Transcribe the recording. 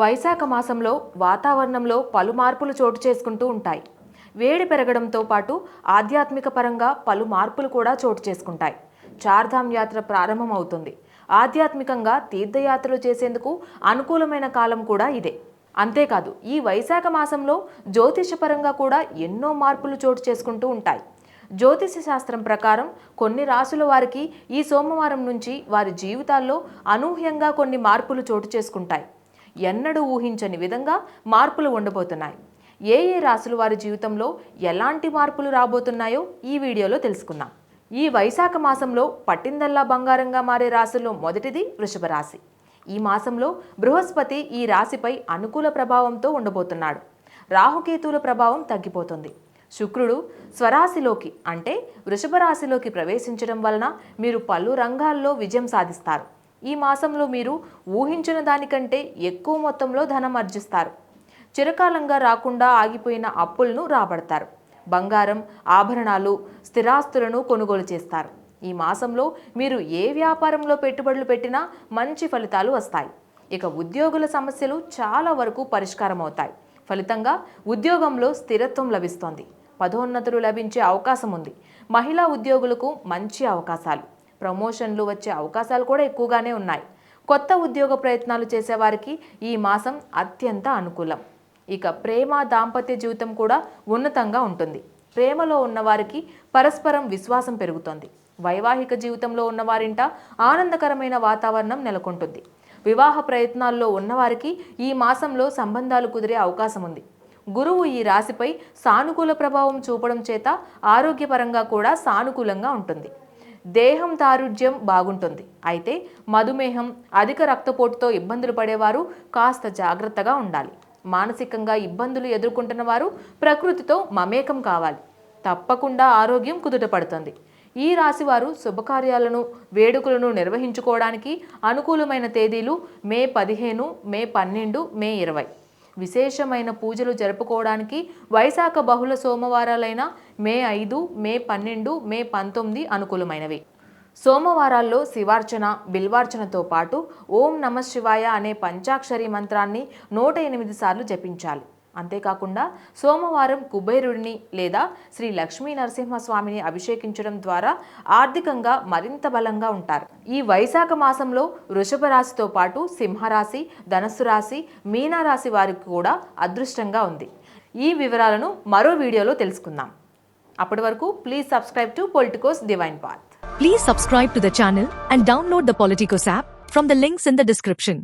వైశాఖ మాసంలో వాతావరణంలో పలు మార్పులు చోటు చేసుకుంటూ ఉంటాయి. వేడి పెరగడంతో పాటు ఆధ్యాత్మిక పరంగా పలు మార్పులు కూడా చోటు చేసుకుంటాయి. చార్ధామ్ యాత్ర ప్రారంభమవుతుంది. ఆధ్యాత్మికంగా తీర్థయాత్రలు చేసేందుకు అనుకూలమైన కాలం కూడా ఇదే. అంతేకాదు ఈ వైశాఖ మాసంలో జ్యోతిషపరంగా కూడా ఎన్నో మార్పులు చోటు చేసుకుంటూ ఉంటాయి. జ్యోతిష శాస్త్రం ప్రకారం కొన్ని రాసుల వారికి ఈ సోమవారం నుంచి వారి జీవితాల్లో అనూహ్యంగా కొన్ని మార్పులు చోటు చేసుకుంటాయి. ఎన్నడూ ఊహించని విధంగా మార్పులు ఉండబోతున్నాయి. ఏ ఏ రాసులు వారి జీవితంలో ఎలాంటి మార్పులు రాబోతున్నాయో ఈ వీడియోలో తెలుసుకుందాం. ఈ వైశాఖ మాసంలో పట్టిందల్లా బంగారంగా మారే రాశుల్లో మొదటిది వృషభ రాశి ఈ మాసంలో బృహస్పతి ఈ రాశిపై అనుకూల ప్రభావంతో ఉండబోతున్నాడు. రాహుకేతువుల ప్రభావం తగ్గిపోతుంది. శుక్రుడు స్వరాశిలోకి అంటే వృషభ రాశిలోకి ప్రవేశించడం వలన మీరు పలు రంగాల్లో విజయం సాధిస్తారు. ఈ మాసంలో మీరు ఊహించిన దానికంటే ఎక్కువ మొత్తంలో ధనం ఆర్జిస్తారు. చిరకాలంగా రాకుండా ఆగిపోయిన అప్పులను రాబడతారు. బంగారం ఆభరణాలు స్థిరాస్తులను కొనుగోలు చేస్తారు. ఈ మాసంలో మీరు ఏ వ్యాపారంలో పెట్టుబడులు పెట్టినా మంచి ఫలితాలు వస్తాయి. ఇక ఉద్యోగుల సమస్యలు చాలా వరకు పరిష్కారం అవుతాయి ఫలితంగా ఉద్యోగంలో స్థిరత్వం లభిస్తోంది. పదోన్నతులు లభించే అవకాశం ఉంది మహిళా ఉద్యోగులకు మంచి అవకాశాలు. ప్రమోషన్లు వచ్చే అవకాశాలు కూడా ఎక్కువగానే ఉన్నాయి. కొత్త ఉద్యోగ ప్రయత్నాలు చేసేవారికి ఈ మాసం అత్యంత అనుకూలం. ఇక ప్రేమ దాంపత్య జీవితం కూడా ఉన్నతంగా ఉంటుంది. ప్రేమలో ఉన్నవారికి పరస్పరం విశ్వాసం పెరుగుతుంది. వైవాహిక జీవితంలో ఉన్నవారింట ఆనందకరమైన వాతావరణం నెలకొంటుంది. వివాహ ప్రయత్నాల్లో ఉన్నవారికి ఈ మాసంలో సంబంధాలు కుదిరే అవకాశం ఉంది గురువు ఈ రాశిపై సానుకూల ప్రభావం చూపడం చేత ఆరోగ్యపరంగా కూడా సానుకూలంగా ఉంటుంది. దేహం దారుఢ్యం బాగుంటుంది. అయితే మధుమేహం అధిక రక్తపోటుతో ఇబ్బందులు పడేవారు కాస్త జాగ్రత్తగా ఉండాలి. మానసికంగా ఇబ్బందులు ఎదుర్కొంటున్న వారు ప్రకృతితో మమేకం కావాలి. తప్పకుండా ఆరోగ్యం కుదుటపడుతుంది ఈ రాశివారు శుభకార్యాలను వేడుకలను నిర్వహించుకోవడానికి అనుకూలమైన తేదీలు మే పదిహేను మే పన్నెండు మే ఇరవై. విశేషమైన పూజలు జరుపుకోవడానికి వైశాఖ బహుళ సోమవారాలైన మే ఐదు మే పన్నెండు మే పంతొమ్మిది అనుకూలమైనవి. సోమవారాల్లో శివార్చన బిల్వార్చనతో పాటు ఓం నమ శివాయ అనే పంచాక్షరి మంత్రాన్ని నూట ఎనిమిది సార్లు జపించాలి. అంతేకాకుండా సోమవారం కుబేరుడిని లేదా శ్రీ లక్ష్మీ నరసింహస్వామిని అభిషేకించడం ద్వారా ఆర్థికంగా మరింత బలంగా ఉంటారు. ఈ వైశాఖ మాసంలో వృషభ రాశితో పాటు సింహరాశి ధనస్సు రాశి మీనారాశి వారికి కూడా అదృష్టంగా ఉంది. ఈ వివరాలను మరో వీడియోలో తెలుసుకుందాం. అప్పటి వరకు please subscribe to Politicos Divine Path please subscribe to the channel and download the Politicos app from the links in the description